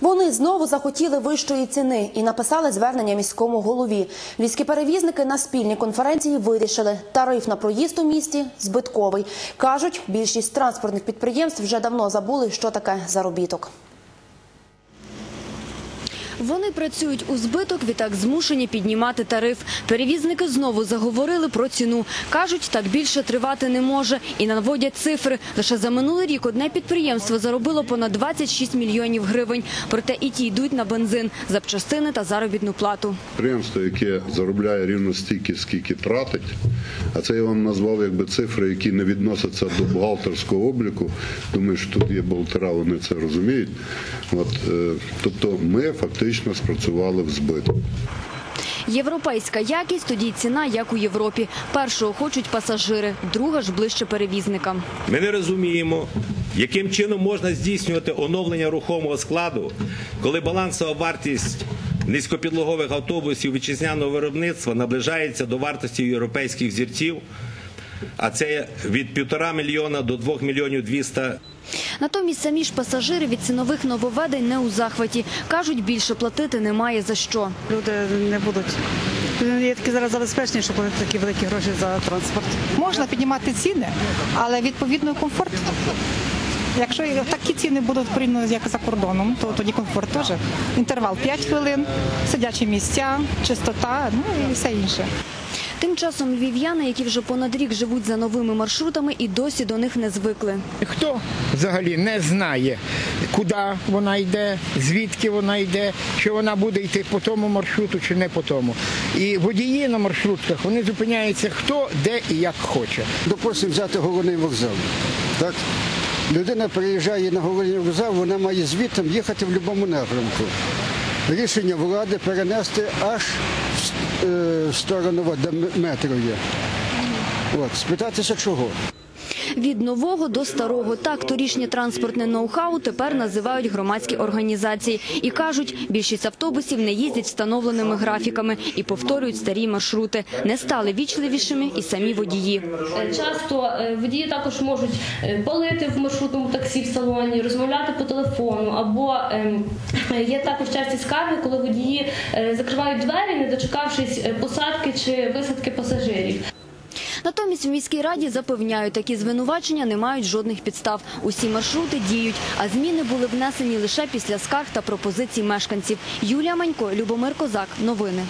Вони знову захотіли вищої ціни і написали звернення міському голові. Львівські перевізники на спільній конференції вирішили, тариф на проїзд у місті збитковий. Кажуть, більшість транспортних підприємств вже давно забули, що таке заробіток. Вони працюють у збиток, відтак змушені піднімати тариф. Перевізники знову заговорили про ціну. Кажуть, так більше тривати не може. І наводять цифри. Лише за минулий рік одне підприємство заробило понад 26 мільйонів гривень. Проте і ті йдуть на бензин, запчастини та заробітну плату. Підприємство, яке заробляє рівно стільки, скільки тратить, а це я вам назвав якби цифри, які не відносяться до бухгалтерського обліку. Думаю, що тут є бухгалтера, вони це розуміють. От, е, тобто ми фактично спрацювали в збиток. Європейська якість, тоді й ціна, як у Європі. Першого хочуть пасажири, друга ж ближче перевізникам. Ми не розуміємо, яким чином можна здійснювати оновлення рухомого складу, коли балансова вартість низькопідлогових автобусів вітчизняного виробництва наближається до вартості європейських зірців, а це від півтора мільйона до двох мільйонів двіста Натомість самі ж пасажири від цінових нововведень не у захваті. Кажуть, більше платити немає за що. Люди не будуть. Є такі зараз забезпечені, що платити такі великі гроші за транспорт. Можна піднімати ціни, але відповідно комфорт. Якщо такі ціни будуть порівняно як за кордоном, то тоді комфорт теж. Інтервал 5 хвилин, сидячі місця, чистота, ну і все інше. Тим часом львів'яни, які вже понад рік живуть за новими маршрутами, і досі до них не звикли. Хто взагалі не знає, куди вона йде, звідки вона йде, чи вона буде йти по тому маршруту, чи не по тому. І водії на маршрутках вони зупиняються хто, де і як хоче. допустимо, взяти головний вокзал. Так? Людина приїжджає на головний вокзал, вона має звідти їхати в будь-якому напрямку. Рішення влади перенести аж в, е, сторону є. От, спитатися чого. Від нового до старого. Так торішнє транспортне ноу-хау тепер називають громадські організації. І кажуть, більшість автобусів не їздять встановленими графіками і повторюють старі маршрути. Не стали вічливішими і самі водії. Часто е, водії також можуть е, палити в маршрутному таксі в салоні, розмовляти по телефону, або ем, є також часті скарги, коли водії е, закривають двері, не дочекавшись посадки чи висадки пасажирів. Натомість в міській раді запевняють, такі звинувачення не мають жодних підстав. Усі маршрути діють, а зміни були внесені лише після скарг та пропозицій мешканців. Юлія Манько, Любомир Козак. Новини.